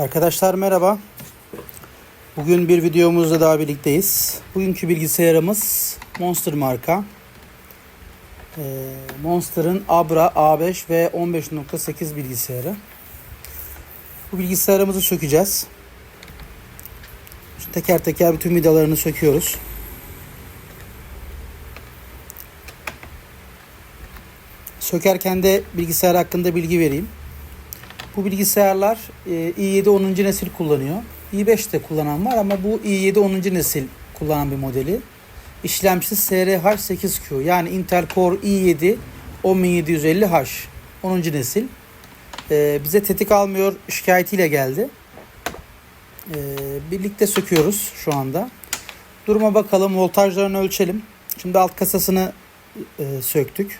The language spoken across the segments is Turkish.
Arkadaşlar merhaba. Bugün bir videomuzda daha birlikteyiz. Bugünkü bilgisayarımız Monster marka. Ee, Monster'ın Abra A5 ve 15.8 bilgisayarı. Bu bilgisayarımızı sökeceğiz. Şimdi teker teker bütün vidalarını söküyoruz. Sökerken de bilgisayar hakkında bilgi vereyim. Bu bilgisayarlar e, i7 10. nesil kullanıyor. i5 de kullanan var ama bu i7 10. nesil kullanan bir modeli. İşlemcisi SRH8Q yani Intel Core i7 10750H 10. nesil. E, bize tetik almıyor şikayetiyle geldi. E, birlikte söküyoruz şu anda. Duruma bakalım voltajlarını ölçelim. Şimdi alt kasasını e, söktük.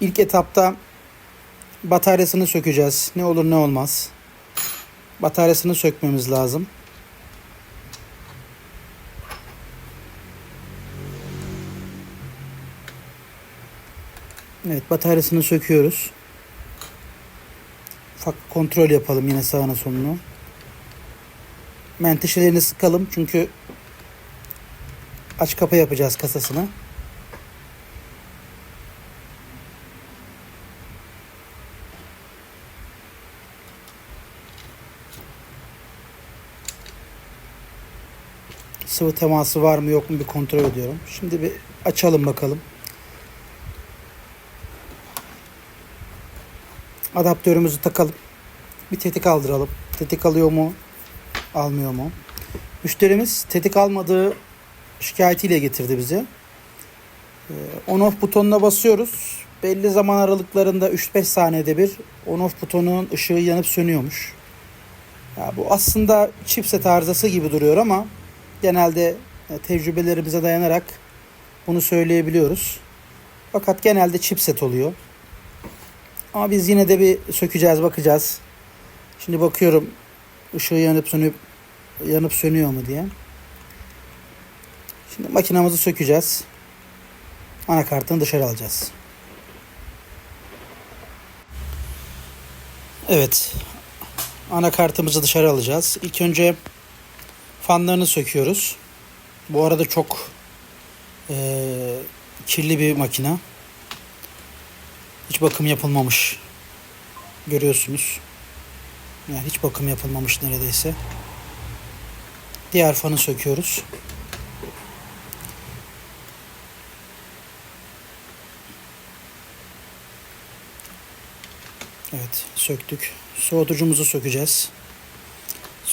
İlk etapta bataryasını sökeceğiz. Ne olur ne olmaz. Bataryasını sökmemiz lazım. Evet bataryasını söküyoruz. Ufak kontrol yapalım yine sağına solunu. Menteşelerini sıkalım çünkü aç kapa yapacağız kasasını. Sıvı teması var mı yok mu bir kontrol ediyorum. Şimdi bir açalım bakalım. Adaptörümüzü takalım. Bir tetik aldıralım. Tetik alıyor mu? Almıyor mu? Müşterimiz tetik almadığı şikayetiyle getirdi bizi. Ee, On off butonuna basıyoruz. Belli zaman aralıklarında 3-5 saniyede bir on off butonun ışığı yanıp sönüyormuş. Ya bu aslında chipset arızası gibi duruyor ama genelde e, tecrübelerimize dayanarak bunu söyleyebiliyoruz. Fakat genelde chipset oluyor. Ama biz yine de bir sökeceğiz, bakacağız. Şimdi bakıyorum ışığı yanıp sönüp yanıp sönüyor mu diye. Şimdi makinamızı sökeceğiz. Anakartını dışarı alacağız. Evet. Anakartımızı dışarı alacağız. İlk önce fanlarını söküyoruz. Bu arada çok e, kirli bir makina. Hiç bakım yapılmamış. Görüyorsunuz. Yani hiç bakım yapılmamış neredeyse. Diğer fanı söküyoruz. Evet, söktük. Soğutucumuzu sökeceğiz.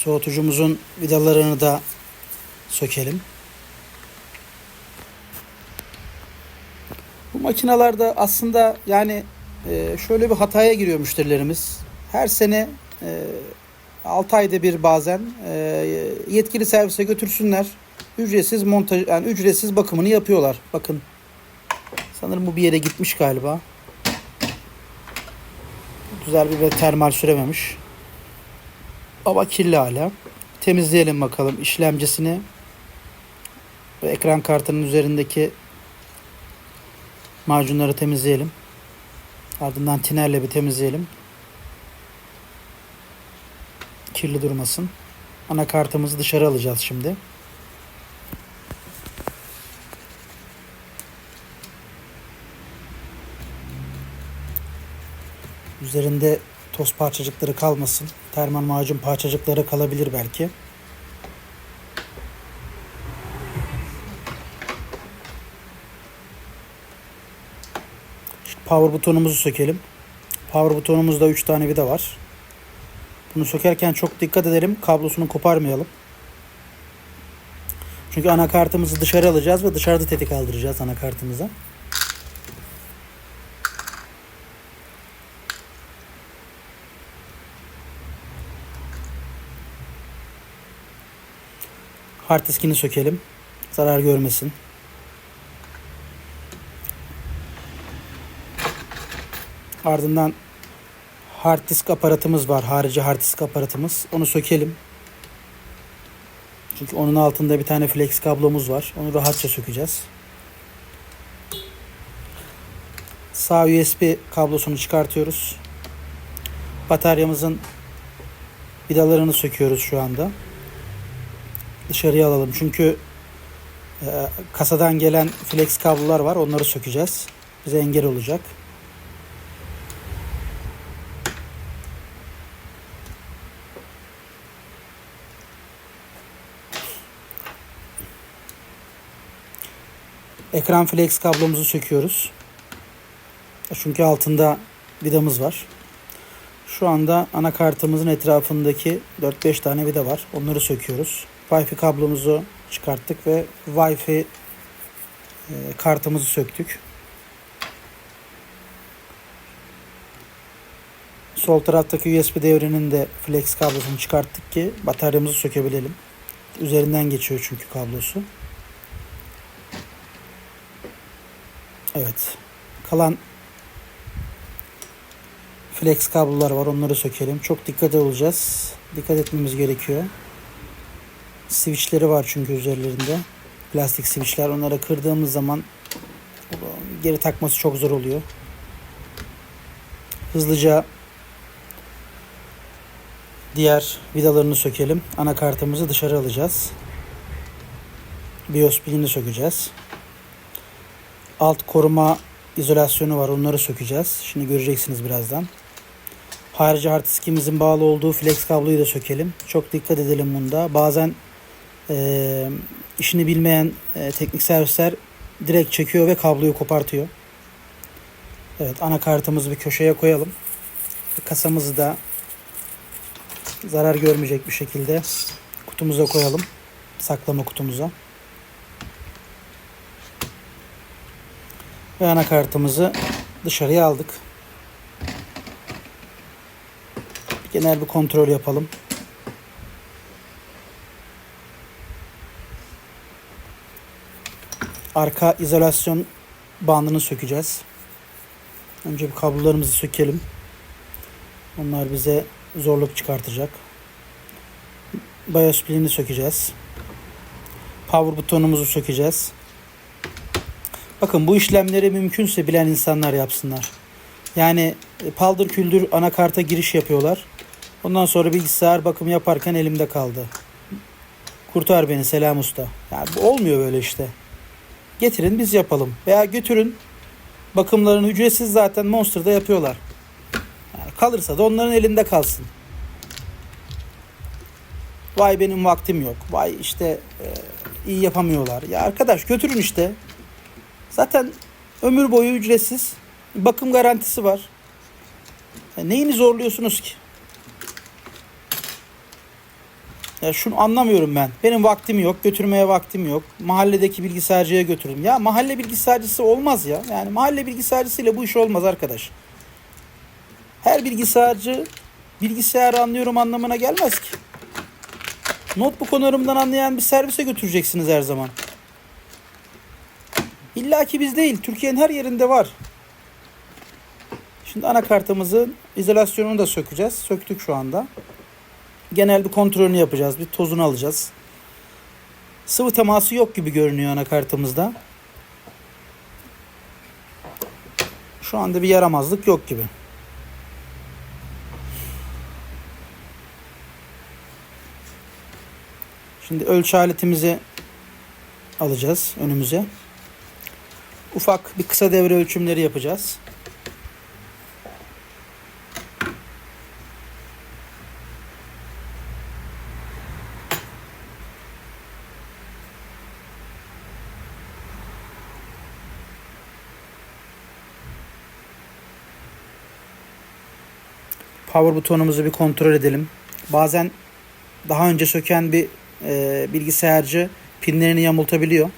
Soğutucumuzun vidalarını da sökelim. Bu makinalarda aslında yani e, şöyle bir hataya giriyor müşterilerimiz. Her sene 6 ayda bir bazen e, yetkili servise götürsünler. Ücretsiz montaj yani ücretsiz bakımını yapıyorlar. Bakın. Sanırım bu bir yere gitmiş galiba. Güzel bir termal sürememiş. Ama kirli hala. Temizleyelim bakalım işlemcisini ve ekran kartının üzerindeki macunları temizleyelim. Ardından tinerle bir temizleyelim. Kirli durmasın. Anakartımızı dışarı alacağız şimdi. Üzerinde toz parçacıkları kalmasın. Termal macun parçacıkları kalabilir belki. Power butonumuzu sökelim. Power butonumuzda 3 tane vida var. Bunu sökerken çok dikkat edelim. Kablosunu koparmayalım. Çünkü anakartımızı dışarı alacağız ve dışarıda tetik aldıracağız anakartımıza. Hard diskini sökelim. Zarar görmesin. Ardından hard disk aparatımız var. Harici hard disk aparatımız. Onu sökelim. Çünkü onun altında bir tane flex kablomuz var. Onu rahatça sökeceğiz. Sağ USB kablosunu çıkartıyoruz. Bataryamızın vidalarını söküyoruz şu anda. Dışarıya alalım çünkü e, kasadan gelen flex kablolar var. Onları sökeceğiz. Bize engel olacak. Ekran flex kablomuzu söküyoruz. Çünkü altında vidamız var. Şu anda anakartımızın etrafındaki 4-5 tane vida var. Onları söküyoruz. Wi-Fi kablomuzu çıkarttık ve Wi-Fi e, kartımızı söktük. Sol taraftaki USB devrenin de flex kablosunu çıkarttık ki bataryamızı sökebilelim. Üzerinden geçiyor çünkü kablosu. Evet. Kalan flex kablolar var. Onları sökelim. Çok dikkat olacağız. Dikkat etmemiz gerekiyor. Switchleri var çünkü üzerlerinde. Plastik switchler. Onları kırdığımız zaman geri takması çok zor oluyor. Hızlıca diğer vidalarını sökelim. Anakartımızı dışarı alacağız. BIOS pilini sökeceğiz. Alt koruma izolasyonu var. Onları sökeceğiz. Şimdi göreceksiniz birazdan. Harici hard diskimizin bağlı olduğu flex kabloyu da sökelim. Çok dikkat edelim bunda. Bazen e, işini bilmeyen e, teknik servisler direkt çekiyor ve kabloyu kopartıyor. Evet anakartımızı bir köşeye koyalım. Kasamızı da zarar görmeyecek bir şekilde kutumuza koyalım. Saklama kutumuza. Ve anakartımızı dışarıya aldık. Genel bir kontrol yapalım. Arka izolasyon bandını sökeceğiz. Önce bir kablolarımızı sökelim. Onlar bize zorluk çıkartacak. BIOS pilini sökeceğiz. Power butonumuzu sökeceğiz. Bakın bu işlemleri mümkünse bilen insanlar yapsınlar. Yani e, paldır küldür anakarta giriş yapıyorlar. Ondan sonra bilgisayar bakım yaparken elimde kaldı. Kurtar beni Selam Usta. Yani bu olmuyor böyle işte. Getirin biz yapalım. Veya götürün bakımlarını ücretsiz zaten Monster'da yapıyorlar. Yani kalırsa da onların elinde kalsın. Vay benim vaktim yok. Vay işte e, iyi yapamıyorlar. Ya arkadaş götürün işte. Zaten ömür boyu ücretsiz. Bakım garantisi var. Ya neyini zorluyorsunuz ki? Ya şunu anlamıyorum ben. Benim vaktim yok, götürmeye vaktim yok. Mahalledeki bilgisayarcıya götürürüm. Ya mahalle bilgisayarcısı olmaz ya. Yani mahalle bilgisayarcısıyla bu iş olmaz arkadaş. Her bilgisayarcı bilgisayarı anlıyorum anlamına gelmez ki. Notebook onarımından anlayan bir servise götüreceksiniz her zaman. İlla ki biz değil. Türkiye'nin her yerinde var. Şimdi anakartımızın izolasyonunu da sökeceğiz. Söktük şu anda. Genel bir kontrolünü yapacağız. Bir tozunu alacağız. Sıvı teması yok gibi görünüyor anakartımızda. Şu anda bir yaramazlık yok gibi. Şimdi ölçü aletimizi alacağız önümüze. Ufak bir kısa devre ölçümleri yapacağız. Power butonumuzu bir kontrol edelim. Bazen daha önce söken bir e, bilgisayarcı pinlerini yamultabiliyor.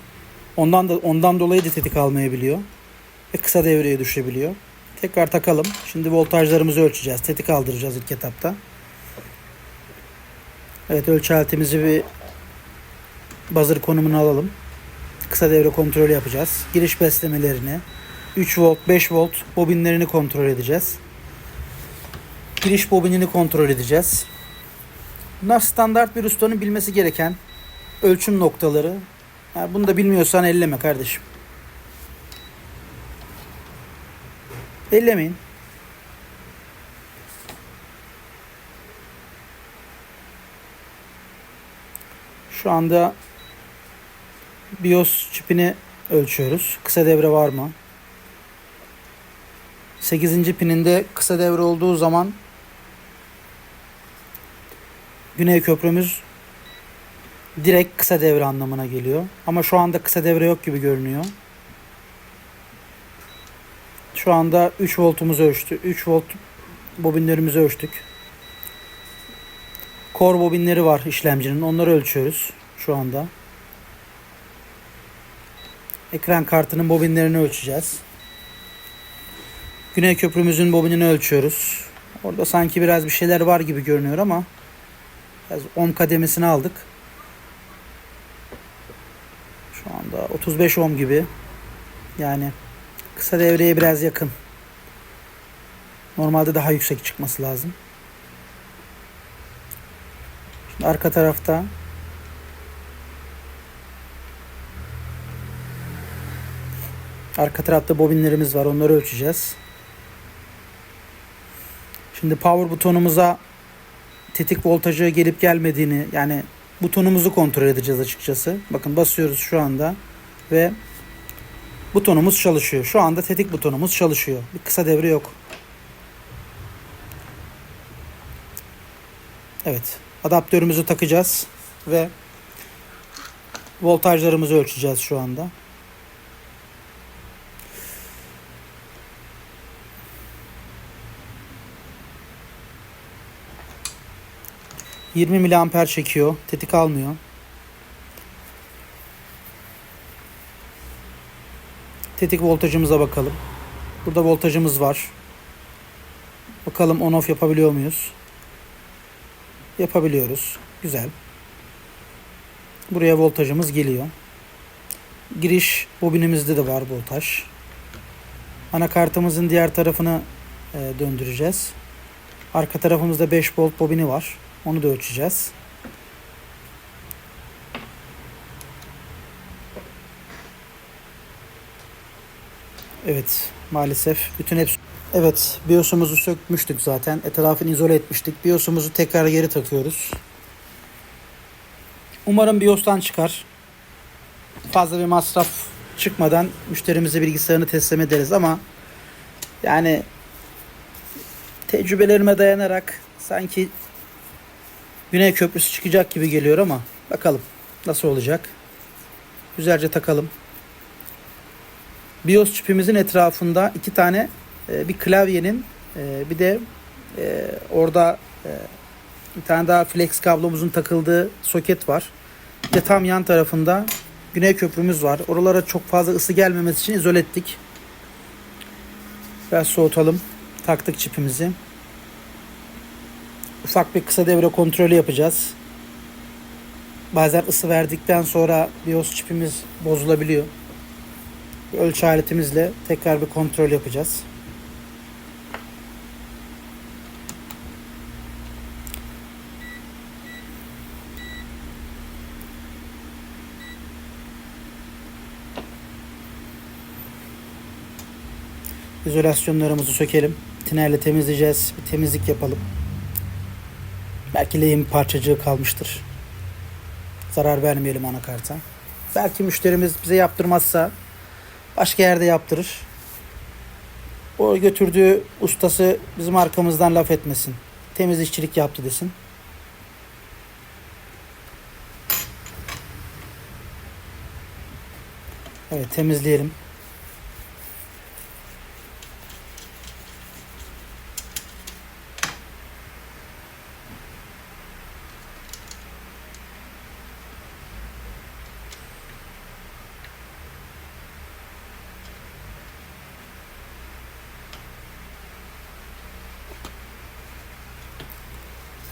Ondan da ondan dolayı da tetik almayabiliyor. Ve kısa devreye düşebiliyor. Tekrar takalım. Şimdi voltajlarımızı ölçeceğiz. Tetik aldıracağız ilk etapta. Evet ölçü aletimizi bir buzzer konumuna alalım. Kısa devre kontrolü yapacağız. Giriş beslemelerini 3 volt 5 volt bobinlerini kontrol edeceğiz. Giriş bobinini kontrol edeceğiz. Bunlar standart bir ustanın bilmesi gereken ölçüm noktaları. Yani bunu da bilmiyorsan elleme kardeşim. Ellemeyin. Şu anda BIOS çipini ölçüyoruz. Kısa devre var mı? 8. pininde kısa devre olduğu zaman Güney köprümüz direkt kısa devre anlamına geliyor. Ama şu anda kısa devre yok gibi görünüyor. Şu anda 3 voltumuzu ölçtü. 3 volt bobinlerimizi ölçtük. Core bobinleri var işlemcinin. Onları ölçüyoruz şu anda. Ekran kartının bobinlerini ölçeceğiz. Güney köprümüzün bobinini ölçüyoruz. Orada sanki biraz bir şeyler var gibi görünüyor ama biraz ohm kademesini aldık. Şu anda 35 ohm gibi. Yani kısa devreye biraz yakın. Normalde daha yüksek çıkması lazım. Şimdi arka tarafta arka tarafta bobinlerimiz var. Onları ölçeceğiz. Şimdi power butonumuza tetik voltajı gelip gelmediğini yani butonumuzu kontrol edeceğiz açıkçası. Bakın basıyoruz şu anda ve butonumuz çalışıyor. Şu anda tetik butonumuz çalışıyor. Bir kısa devre yok. Evet. Adaptörümüzü takacağız ve voltajlarımızı ölçeceğiz şu anda. ...20 miliamper çekiyor. Tetik almıyor. Tetik voltajımıza bakalım. Burada voltajımız var. Bakalım on off yapabiliyor muyuz? Yapabiliyoruz. Güzel. Buraya voltajımız geliyor. Giriş bobinimizde de var voltaj. Anakartımızın diğer tarafını e, döndüreceğiz. Arka tarafımızda 5 volt bobini var. Onu da ölçeceğiz. Evet maalesef bütün hepsi Evet BIOS'umuzu sökmüştük zaten. Etrafını izole etmiştik. BIOS'umuzu tekrar geri takıyoruz. Umarım BIOS'tan çıkar. Fazla bir masraf çıkmadan müşterimize bilgisayarını teslim ederiz ama yani tecrübelerime dayanarak sanki Güney Köprüsü çıkacak gibi geliyor ama bakalım nasıl olacak. Güzelce takalım. BIOS çipimizin etrafında iki tane e, bir klavyenin e, bir de e, orada e, bir tane daha flex kablomuzun takıldığı soket var. Bir de tam yan tarafında güney köprümüz var. Oralara çok fazla ısı gelmemesi için izole ettik. Biraz soğutalım. Taktık çipimizi. Ufak bir kısa devre kontrolü yapacağız. Bazen ısı verdikten sonra BIOS çipimiz bozulabiliyor. Ölçü aletimizle tekrar bir kontrol yapacağız. İzolasyonlarımızı sökelim. Tinerle temizleyeceğiz. Bir temizlik yapalım. Belki lehim parçacığı kalmıştır. Zarar vermeyelim anakarta. Belki müşterimiz bize yaptırmazsa başka yerde yaptırır. O götürdüğü ustası bizim arkamızdan laf etmesin. Temiz işçilik yaptı desin. Evet temizleyelim.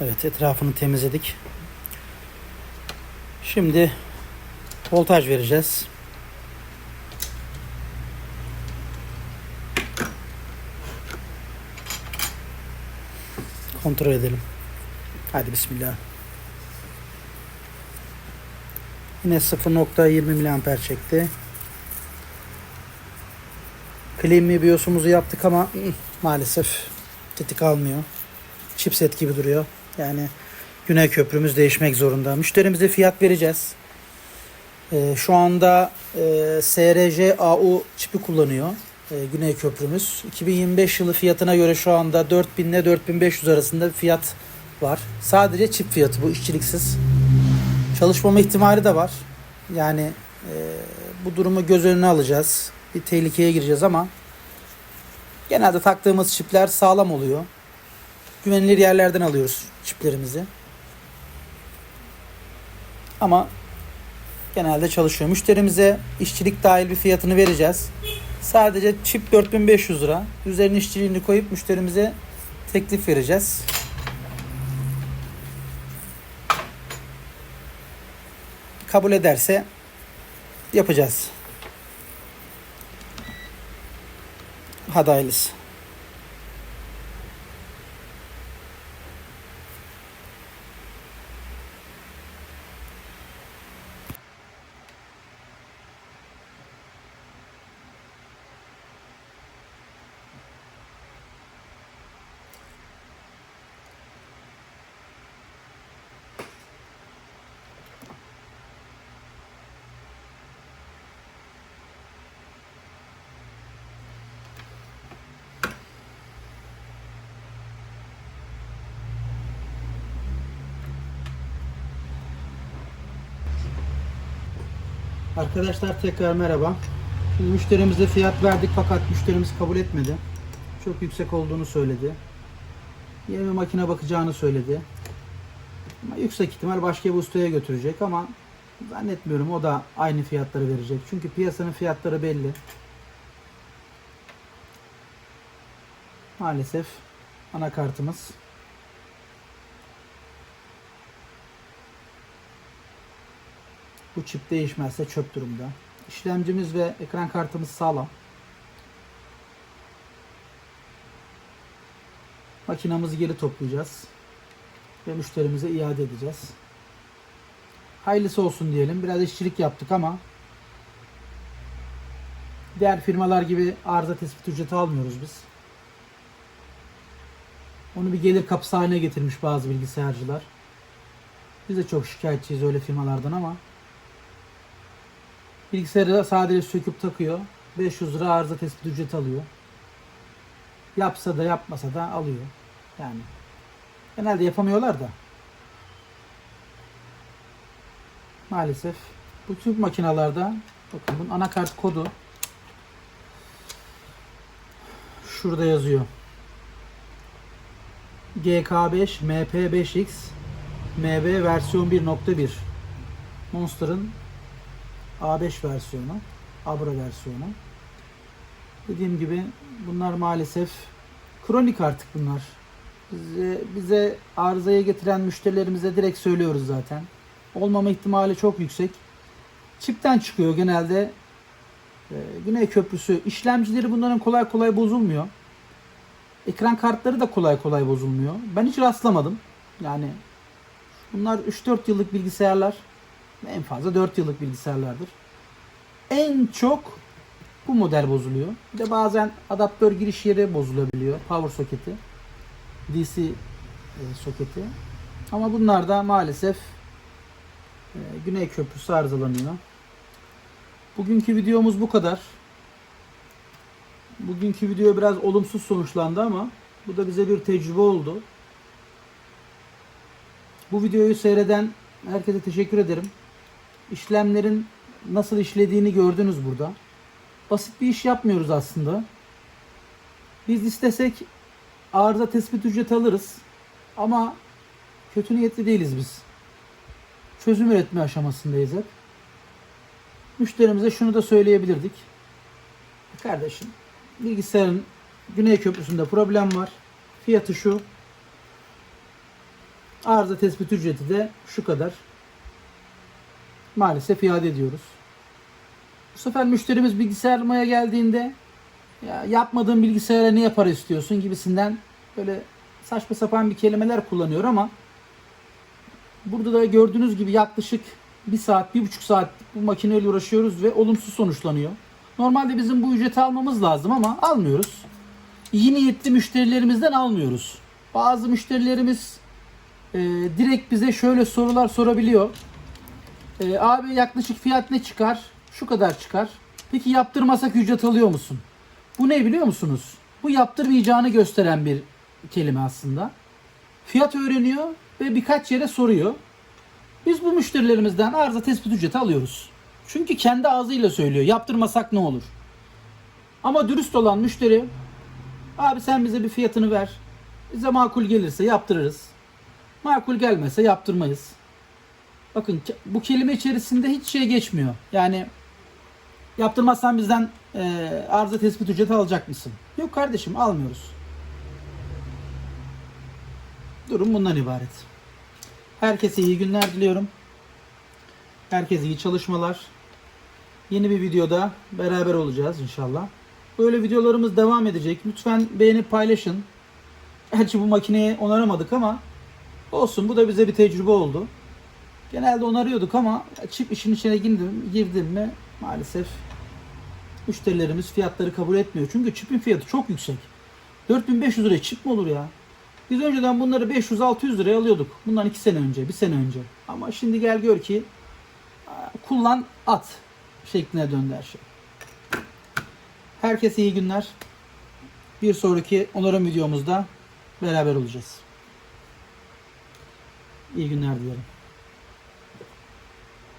Evet etrafını temizledik. Şimdi voltaj vereceğiz. Kontrol edelim. Hadi bismillah. Yine 0.20 miliamper çekti. Clean BIOS'umuzu yaptık ama maalesef tetik almıyor. Chipset gibi duruyor. Yani Güney köprümüz değişmek zorunda. Müşterimize fiyat vereceğiz. Ee, şu anda e, SRJ AU çipi kullanıyor e, Güney köprümüz. 2025 yılı fiyatına göre şu anda 4000 ile 4500 arasında bir fiyat var. Sadece çip fiyatı bu işçiliksiz. Çalışmama ihtimali de var. Yani e, bu durumu göz önüne alacağız. Bir tehlikeye gireceğiz ama genelde taktığımız çipler sağlam oluyor. Güvenilir yerlerden alıyoruz çiplerimizi. Ama genelde çalışıyor. Müşterimize işçilik dahil bir fiyatını vereceğiz. Sadece çip 4500 lira. Üzerine işçiliğini koyup müşterimize teklif vereceğiz. Kabul ederse yapacağız. Hadi hayırlısı. Arkadaşlar tekrar merhaba. Şimdi müşterimize fiyat verdik fakat müşterimiz kabul etmedi. Çok yüksek olduğunu söyledi. Yeni makine bakacağını söyledi. Ama yüksek ihtimal başka bir ustaya götürecek ama zannetmiyorum o da aynı fiyatları verecek. Çünkü piyasanın fiyatları belli. Maalesef anakartımız Bu çip değişmezse çöp durumda. İşlemcimiz ve ekran kartımız sağlam. Makinamızı geri toplayacağız. Ve müşterimize iade edeceğiz. Hayırlısı olsun diyelim. Biraz işçilik yaptık ama diğer firmalar gibi arıza tespit ücreti almıyoruz biz. Onu bir gelir kapısı haline getirmiş bazı bilgisayarcılar. Biz de çok şikayetçiyiz öyle firmalardan ama Bilgisayarı sadece söküp takıyor. 500 lira arıza tespit ücreti alıyor. Yapsa da yapmasa da alıyor. Yani genelde yapamıyorlar da. Maalesef bu tüm makinalarda bakın bunun anakart kodu şurada yazıyor. GK5 MP5X MB versiyon 1.1 Monster'ın A5 versiyonu, Abra versiyonu. Dediğim gibi bunlar maalesef kronik artık bunlar. Bize, bize arızayı getiren müşterilerimize direkt söylüyoruz zaten. Olmama ihtimali çok yüksek. Çipten çıkıyor genelde. Ee, Güney Köprüsü işlemcileri bunların kolay kolay bozulmuyor. Ekran kartları da kolay kolay bozulmuyor. Ben hiç rastlamadım. Yani bunlar 3-4 yıllık bilgisayarlar. En fazla 4 yıllık bilgisayarlardır. En çok bu model bozuluyor. Bir de bazen adaptör giriş yeri bozulabiliyor. Power soketi. DC e, soketi. Ama bunlar da maalesef e, Güney Köprüsü arızalanıyor. Bugünkü videomuz bu kadar. Bugünkü video biraz olumsuz sonuçlandı ama bu da bize bir tecrübe oldu. Bu videoyu seyreden herkese teşekkür ederim işlemlerin nasıl işlediğini gördünüz burada. Basit bir iş yapmıyoruz aslında. Biz istesek arıza tespit ücreti alırız. Ama kötü niyetli değiliz biz. Çözüm üretme aşamasındayız hep. Müşterimize şunu da söyleyebilirdik. Kardeşim bilgisayarın Güney Köprüsü'nde problem var. Fiyatı şu. Arıza tespit ücreti de şu kadar maalesef iade ediyoruz. Bu sefer müşterimiz bilgisayar almaya geldiğinde ya yapmadığın bilgisayara niye para istiyorsun gibisinden böyle saçma sapan bir kelimeler kullanıyor ama burada da gördüğünüz gibi yaklaşık bir saat, bir buçuk saat bu makineyle uğraşıyoruz ve olumsuz sonuçlanıyor. Normalde bizim bu ücreti almamız lazım ama almıyoruz. İyi niyetli müşterilerimizden almıyoruz. Bazı müşterilerimiz e, direkt bize şöyle sorular sorabiliyor. E, abi yaklaşık fiyat ne çıkar? Şu kadar çıkar. Peki yaptırmasak ücret alıyor musun? Bu ne biliyor musunuz? Bu yaptırmayacağını gösteren bir kelime aslında. Fiyat öğreniyor ve birkaç yere soruyor. Biz bu müşterilerimizden arıza tespit ücreti alıyoruz. Çünkü kendi ağzıyla söylüyor. Yaptırmasak ne olur? Ama dürüst olan müşteri abi sen bize bir fiyatını ver. Bize makul gelirse yaptırırız. Makul gelmese yaptırmayız. Bakın bu kelime içerisinde hiç şey geçmiyor. Yani yaptırmazsan bizden e, arıza tespit ücreti alacak mısın? Yok kardeşim almıyoruz. Durum bundan ibaret. Herkese iyi günler diliyorum. Herkese iyi çalışmalar. Yeni bir videoda beraber olacağız inşallah. Böyle videolarımız devam edecek. Lütfen beğenip paylaşın. Gerçi bu makineyi onaramadık ama olsun bu da bize bir tecrübe oldu. Genelde onarıyorduk ama çip işin içine girdim, girdim mi maalesef müşterilerimiz fiyatları kabul etmiyor. Çünkü çipin fiyatı çok yüksek. 4500 liraya çip mi olur ya? Biz önceden bunları 500-600 liraya alıyorduk. Bundan 2 sene önce, 1 sene önce. Ama şimdi gel gör ki kullan at şekline döndü her şey. Herkese iyi günler. Bir sonraki onarım videomuzda beraber olacağız. İyi günler dilerim.